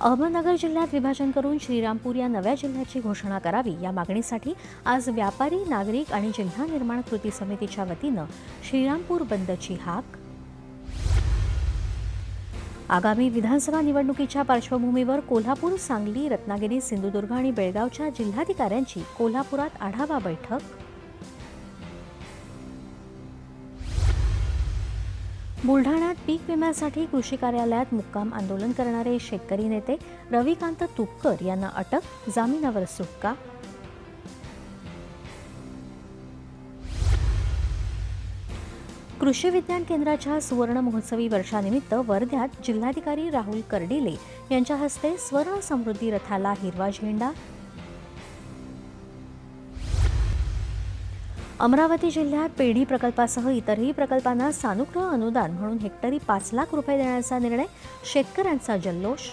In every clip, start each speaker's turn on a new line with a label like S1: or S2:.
S1: अहमदनगर जिल्ह्यात विभाजन करून श्रीरामपूर या नव्या जिल्ह्याची घोषणा करावी या मागणीसाठी आज व्यापारी नागरिक आणि जिल्हा निर्माण कृती समितीच्या वतीनं श्रीरामपूर बंदची हाक. आगामी विधानसभा निवडणुकीच्या पार्श्वभूमीवर कोल्हापूर सांगली रत्नागिरी सिंधुदुर्ग आणि बेळगावच्या जिल्हाधिकाऱ्यांची कोल्हापुरात आढावा बैठक. बुलढाण्यात पीक विम्यासाठी कृषी कार्यालयात मुक्काम आंदोलन करणारे शेतकरी नेते रविकांत तुपकर यांना अटक जामिनावर सुटका. कृषी विज्ञान केंद्राच्या सुवर्ण महोत्सवी वर्षानिमित्त वर्ध्यात जिल्हाधिकारी राहुल कर्डिले यांच्या हस्ते स्वर्ण समृद्धी रथाला हिरवा झेंडा अमरावती जिल्ह्यात पेढी प्रकल्पासह इतरही प्रकल्पांना सानुग्रह अनुदान म्हणून हेक्टरी पाच लाख रुपये देण्याचा निर्णय शेतकऱ्यांचा जल्लोष.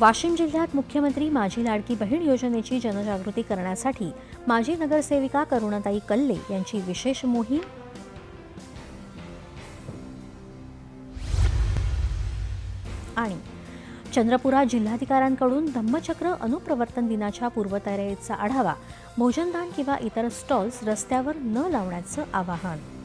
S1: वाशिम जिल्ह्यात मुख्यमंत्री माझी लाडकी बहीण योजनेची जनजागृती करण्यासाठी माजी नगरसेविका करुणाताई कल्ले यांची विशेष मोहीम. आणि चंद्रपुरात जिल्हाधिकाऱ्यांकडून धम्मचक्र अनुप्रवर्तन दिनाच्या पूर्वतयारीचा आढावा भोजनदान किंवा इतर स्टॉल्स रस्त्यावर न लावण्याचं आवाहन.